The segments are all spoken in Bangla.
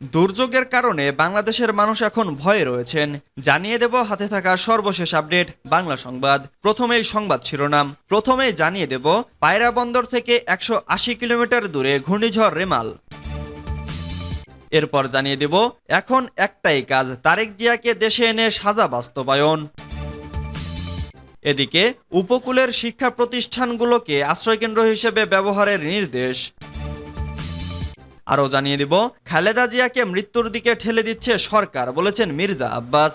দুর্যোগের কারণে বাংলাদেশের মানুষ এখন ভয়ে রয়েছেন। জানিয়ে দেব হাতে থাকা সর্বশেষ আপডেট, বাংলা সংবাদ। প্রথমেই সংবাদ শিরোনাম। প্রথমেই জানিয়ে দেব, পায়রা বন্দর থেকে একশো আশি কিলোমিটার দূরে ঘূর্ণিঝড় রেমাল। এরপর জানিয়ে দেব, এখন একটাই কাজ, তারেক জিয়াকে দেশে এনে সাজা বাস্তবায়ন। এদিকে, উপকূলের শিক্ষা প্রতিষ্ঠানগুলোকে আশ্রয়কেন্দ্র হিসেবে ব্যবহারের নির্দেশ। আরও জানিয়ে দিব, খালেদা জিয়াকে মৃত্যুর দিকে ঠেলে দিচ্ছে সরকার, বলেছেন মির্জা আব্বাস।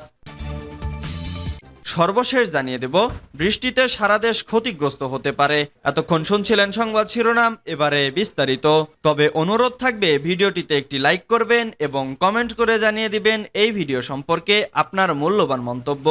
সর্বশেষ জানিয়ে দেব, বৃষ্টিতে সারা দেশ ক্ষতিগ্রস্ত হতে পারে। এতক্ষণ শুনছিলেন সংবাদ শিরোনাম, এবারে বিস্তারিত। তবে অনুরোধ থাকবে, ভিডিওটিতে একটি লাইক করবেন এবং কমেন্ট করে জানিয়ে দিবেন এই ভিডিও সম্পর্কে আপনার মূল্যবান মন্তব্য।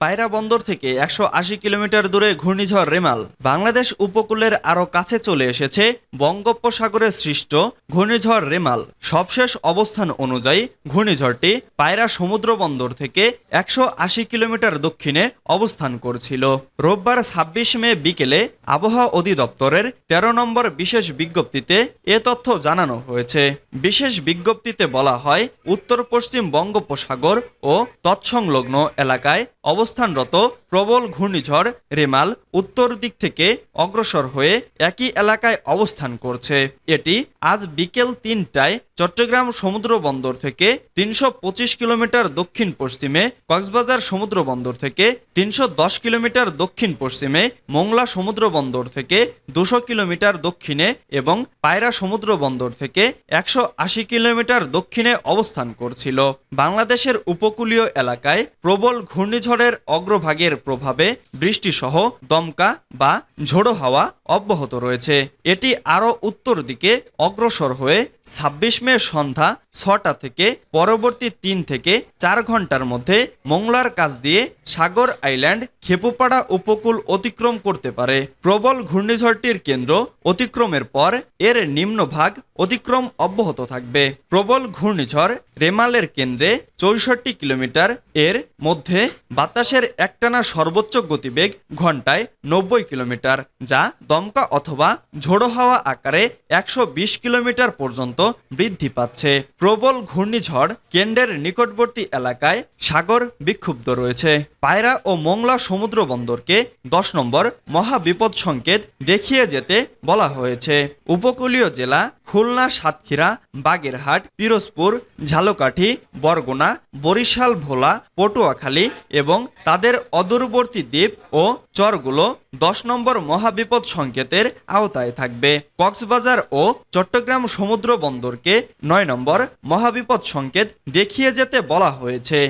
পায়রা বন্দর থেকে একশো আশি কিলোমিটার দূরে ঘূর্ণিঝড় রেমাল। বাংলাদেশ উপকূলের আরও কাছে চলে এসেছে বঙ্গোপসাগরে সৃষ্ট ঘূর্ণিঝড় রেমাল। সবশেষ অবস্থান অনুযায়ী ঘূর্ণিঝড়টি পায়রা সমুদ্র বন্দর থেকে একশো আশি কিলোমিটার দক্ষিণে অবস্থান করছিল। রোববার ছাব্বিশ মে বিকেলে আবহাওয়া অধিদপ্তরের তেরো নম্বর বিশেষ বিজ্ঞপ্তিতে এ তথ্য জানানো হয়েছে। বিশেষ বিজ্ঞপ্তিতে বলা হয় উত্তর পশ্চিম বঙ্গোপসাগর ও তৎসংলগ্ন এলাকায় অবস্থানরত প্রবল ঘূর্ণিঝড় রেমাল উত্তর দিক থেকে অগ্রসর হয়ে একই এলাকায় অবস্থান করছে। এটি আজ বিকেল তিনটায় চট্টগ্রাম সমুদ্র বন্দর থেকে তিনশো পঁচিশ কিলোমিটার দক্ষিণ পশ্চিমে, কক্সবাজার সমুদ্র বন্দর থেকে তিনশো দশ কিলোমিটার দক্ষিণ পশ্চিমে, মোংলা সমুদ্র বন্দর থেকে দুশো কিলোমিটার দক্ষিণে এবং পায়রা সমুদ্র বন্দর থেকে একশো আশি কিলোমিটার দক্ষিণে অবস্থান করছিল। বাংলাদেশের উপকূলীয় এলাকায় প্রবল ঘূর্ণিঝড়ের অগ্রভাগের প্রভাবে বৃষ্টিসহ দমকা বা ঝোড়ো হাওয়া অব্যাহত রয়েছে। এটি আরও উত্তর দিকে অগ্রসর হয়ে ছাব্বিশ মে সন্ধ্যা ছটা থেকে পরবর্তী তিন থেকে চার ঘণ্টার মধ্যে মোংলার কাছ দিয়ে সাগর আইল্যান্ড খেপুপাড়া উপকূল অতিক্রম করতে পারে। প্রবল ঘূর্ণিঝড়টির কেন্দ্র অতিক্রমের পর এর নিম্নভাগ অতিক্রম অব্যাহত থাকবে। প্রবল ঘূর্ণিঝড় রেমালের কেন্দ্রে চৌষট্টি কিলোমিটার, এর মধ্যে বাতাসের একটানা সর্বোচ্চ গতিবেগ ঘন্টায় নব্বই কিলোমিটার, যা দমকা অথবা ঝোড়ো হাওয়া আকারে একশো বিশ কিলোমিটার পর্যন্ত বৃদ্ধি পাচ্ছে। প্রবল ঘূর্ণিঝড় কেন্দ্রের নিকটবর্তী এলাকায় সাগর বিক্ষুব্ধ রয়েছে। পায়রা ও মোংলা সমুদ্র বন্দরকে দশ নম্বর মহাবিপদ সংকেত দেখিয়ে যেতে বলা হয়েছে। উপকূলীয় জেলা খুলনা, সাতক্ষীরা, বাগেরহাট, পিরোজপুর, ঝালকাঠি, বরগুনা, বরিশাল, ভোলা, পটুয়াখালী এবং তাদের অদূরবর্তী দ্বীপ ও চরগুলো দশ নম্বর মহাবিপদ সংকেতের আওতায় থাকবে। কক্সবাজার ও চট্টগ্রাম সমুদ্র বন্দরকে নয় নম্বর মহাবিপদ সংকেত দেখিয়ে যেতে বলা হয়েছে।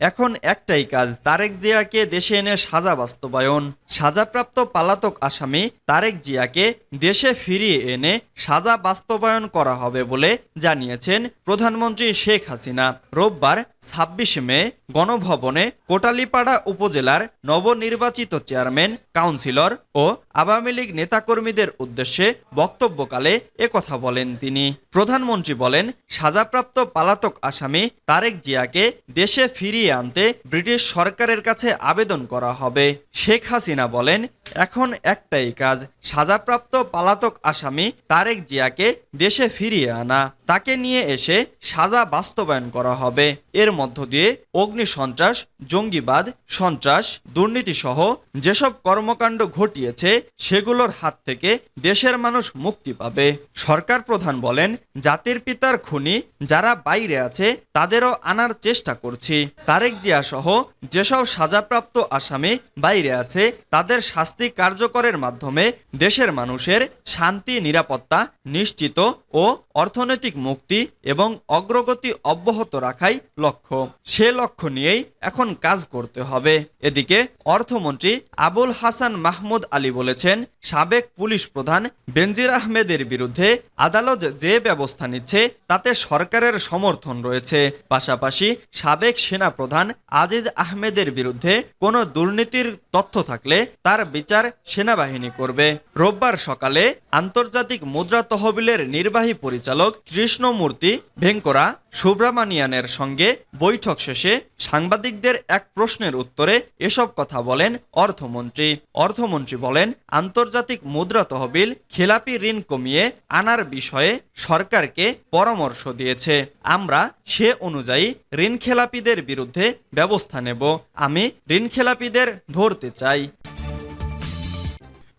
এখন একটাই কাজ, তারেক জিয়াকে দেশে এনে সাজা বাস্তবায়ন। সাজাপ্রাপ্ত পালাতক আসামি তারেক জিয়াকে দেশে ফিরিয়ে এনে সাজা বাস্তবায়ন করা হবে বলে জানিয়েছেন প্রধানমন্ত্রী শেখ হাসিনা। রোববার ছাব্বিশে মে গণভবনে কোটালিপাড়া উপজেলার নবনির্বাচিত চেয়ারম্যান কাউন্সিলর ও আওয়ামী লীগ নেতাকর্মীদের উদ্দেশ্যে বক্তব্যকালে কথা বলেন তিনি। প্রধানমন্ত্রী বলেন, সাজাপ্রাপ্ত পালাতক আসামি তারেক জিয়াকে দেশে ফিরিয়ে আনতে ব্রিটিশ সরকারের কাছে আবেদন করা হবে। শেখ হাসিনা বলেন এখন একটাই কাজ, সাজাপ্রাপ্ত পালাতক আসামি তারেক জিয়াকে দেশে ফিরিয়ে আনা। তাকে নিয়ে এসে সাজা বাস্তবায়ন করা হবে। এর মধ্য দিয়ে অগ্নি সন্ত্রাস, জঙ্গিবাদ, সন্ত্রাস, দুর্নীতিসহ যেসব কর্মকাণ্ড ঘটিয়েছে, সেগুলোর হাত থেকে দেশের মানুষ মুক্তি পাবে। সরকার প্রধান বলেন, জাতির পিতার খুনি যারা বাইরে আছে, তাদেরও আনার চেষ্টা করছি। তারেক জিয়া সহ যেসব সাজাপ্রাপ্ত আসামি বাইরে আছে, তাদের শাস্তি কার্যকরের মাধ্যমে দেশের মানুষের শান্তি নিরাপত্তা নিশ্চিত ও অর্থনৈতিক মুক্তি এবং অগ্রগতি অব্যাহত রাখাই লক্ষ্য। সে লক্ষ্য নিয়েই এখন কাজ করতে হবে। এদিকে অর্থমন্ত্রী আবুল হাসান মাহমুদ আলী বলেছেন, সাবেক পুলিশ প্রধান বেনজির আহমেদের বিরুদ্ধে আদালত যে ব্যবস্থা নিচ্ছে তাতে সরকারের সমর্থন রয়েছে। পাশাপাশি সাবেক সেনা প্রধান আজিজ আহমেদের বিরুদ্ধে কোনো দুর্নীতির তথ্য থাকলে তার বিচার সেনাবাহিনী করবে। রোববার সকালে আন্তর্জাতিক মুদ্রা তহবিলের নির্বাহী নির্বাহী পরিচালক কৃষ্ণমূর্তি ভেঙ্করা সুব্রামানিয়ানের সঙ্গে বৈঠক শেষে সাংবাদিকদের এক প্রশ্নের উত্তরে এসব কথা বলেন অর্থমন্ত্রী। অর্থমন্ত্রী বলেন, আন্তর্জাতিক মুদ্রা তহবিল খেলাপি ঋণ কমিয়ে আনার বিষয়ে সরকারকে পরামর্শ দিয়েছে। আমরা সে অনুযায়ী ঋণ খেলাপিদের বিরুদ্ধে ব্যবস্থা নেব। আমি ঋণ খেলাপিদের ধরতে চাই।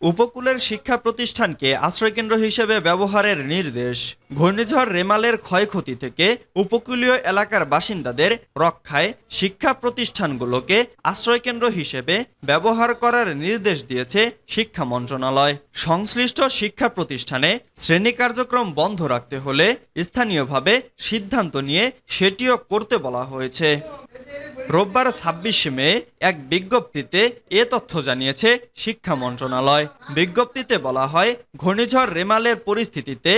উপকূলের শিক্ষা প্রতিষ্ঠানকে আশ্রয়কেন্দ্র হিসেবে ব্যবহারের নির্দেশ। ঘূর্ণিঝড় রেমালের ক্ষয়ক্ষতি থেকে উপকূলীয় এলাকার বাসিন্দাদের রক্ষায় শিক্ষা প্রতিষ্ঠানগুলোকে আশ্রয়কেন্দ্র হিসেবে ব্যবহার করার নির্দেশ দিয়েছে শিক্ষা মন্ত্রণালয়। সংশ্লিষ্ট শিক্ষা প্রতিষ্ঠানে শ্রেণি কার্যক্রম বন্ধ রাখতে হলে স্থানীয়ভাবে সিদ্ধান্ত নিয়ে সেটিও করতে বলা হয়েছে। রোববার ছাব্বিশে মে এক বিজ্ঞপ্তিতে এ তথ্য জানিয়েছে শিক্ষা মন্ত্রণালয়। বিজ্ঞপ্তিতে বলা হয়, ঘূর্ণিঝড় রেমালের পরিস্থিতিতে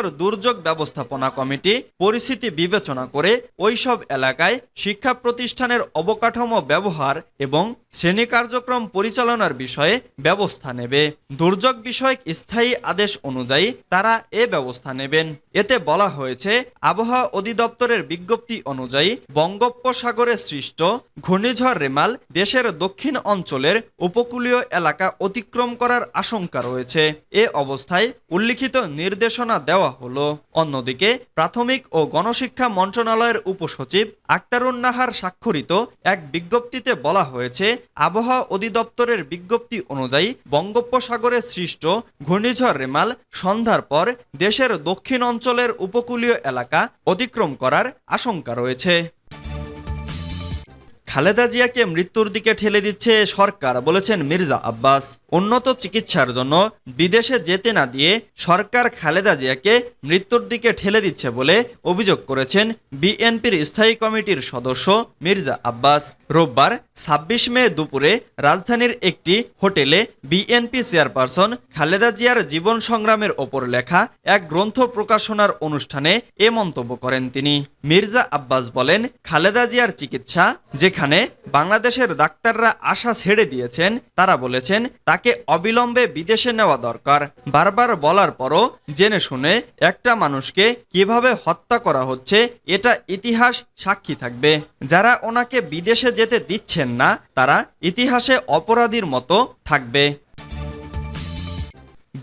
জেলাগুলোর দুর্যোগ ব্যবস্থাপনা কমিটি পরিস্থিতি বিবেচনা করে ওইসব এলাকায় শিক্ষা প্রতিষ্ঠানের অবকাঠামো ব্যবহার এবং শ্রেণি কার্যক্রম পরিচালনার বিষয়ে ব্যবস্থা নেবে। দুর্যোগ বিষয়ক স্থায়ী আদেশ অনুযায়ী তারা এ ব্যবস্থা নেবেন। এতে বলা হয়েছে, আবহাওয়া অধিদপ্তরের বিজ্ঞপ্তি অনুযায়ী বঙ্গোপসাগরে সৃষ্ট ঘূর্ণিঝড় রেমাল দেশের দক্ষিণ অঞ্চলের উপকূলীয় এলাকা অতিক্রম করার আশঙ্কা রয়েছে। এ অবস্থায় উল্লিখিত নির্দেশনা দেওয়া হলো। অন্যদিকে, প্রাথমিক ও গণশিক্ষা মন্ত্রণালয়ের উপসচিব আক্তারুন নাহার স্বাক্ষরিত এক বিজ্ঞপ্তিতে বলা হয়েছে, আবহাওয়া অধিদপ্তরের বিজ্ঞপ্তি অনুযায়ী বঙ্গোপসাগরে সৃষ্ট ঘূর্ণিঝড় রেমাল সন্ধ্যার পর দেশের দক্ষিণ অঞ্চলের উপকূলীয় এলাকা অতিক্রম করার আশঙ্কা রয়েছে। খালেদা জিয়াকে মৃত্যুর দিকে ঠেলে দিচ্ছে সরকার, বলেছেন মির্জা আব্বাস। উন্নত চিকিৎসার জন্য বিদেশে যেতে না দিয়ে সরকার খালেদা জিয়াকে মৃত্যুর দিকে ঠেলে দিচ্ছে বলে অভিযোগ করেছেন বিএনপির স্থায়ী কমিটির সদস্য মির্জা আব্বাস। রোববার ছাব্বিশ মে দুপুরে রাজধানীর একটি হোটেলে বিএনপি চেয়ারপারসন খালেদা জিয়ার জীবন সংগ্রামের ওপর লেখা এক গ্রন্থ প্রকাশনার অনুষ্ঠানে এ মন্তব্য করেন তিনি। মির্জা আব্বাস বলেন, খালেদা জিয়ার চিকিৎসা যেখানে বাংলাদেশের ডাক্তাররা আশা ছেড়ে দিয়েছেন, তারা বলেছেন, তাকে অবিলম্বে বিদেশে নেওয়া দরকার। বারবার বলার পরও জেনে শুনে একটা মানুষকে কীভাবে হত্যা করা হচ্ছে, এটা ইতিহাস সাক্ষী থাকবে। যারা ওনাকে বিদেশে যেতে দিচ্ছেন না, তারা ইতিহাসে অপরাধীর মতো থাকবে।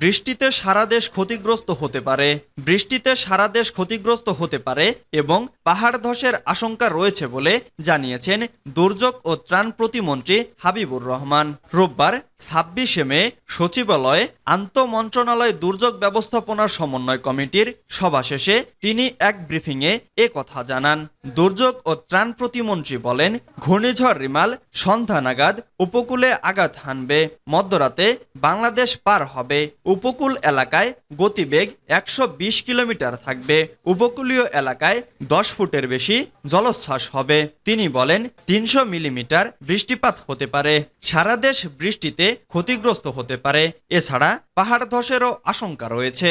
বৃষ্টিতে সারা দেশ ক্ষতিগ্রস্ত হতে পারে, বৃষ্টিতে সারা দেশ ক্ষতিগ্রস্ত হতে পারে এবং পাহাড় ধসের আশঙ্কা রয়েছে বলে জানিয়েছেন দুর্যোগ ও ত্রাণ প্রতিমন্ত্রী হাবিবুর রহমান। রোববার ছাব্বিশে মে সচিবালয়ে আন্তঃমন্ত্রণালয় দুর্যোগ ব্যবস্থাপনা সমন্বয় কমিটির সভা শেষে তিনি এক ব্রিফিংয়ে এ কথা জানান। দুর্যোগ ও ত্রাণ প্রতিমন্ত্রী বলেন, ঘূর্ণিঝড় রিমাল সন্ধ্যা নাগাদ উপকূলে আঘাত হানবে, মধ্যরাতে বাংলাদেশ পার হবে উপকূল এলাকায় গতিবেগ একশো বিশ কিলোমিটার থাকবে। উপকূলীয় এলাকায় দশ ফুটের বেশি জলোচ্ছ্বাস হবে। তিনি বলেন, তিনশো মিলিমিটার বৃষ্টিপাত হতে পারে। সারা দেশ বৃষ্টিতে ক্ষতিগ্রস্ত হতে পারে। এছাড়া পাহাড় ধসেরও আশঙ্কা রয়েছে।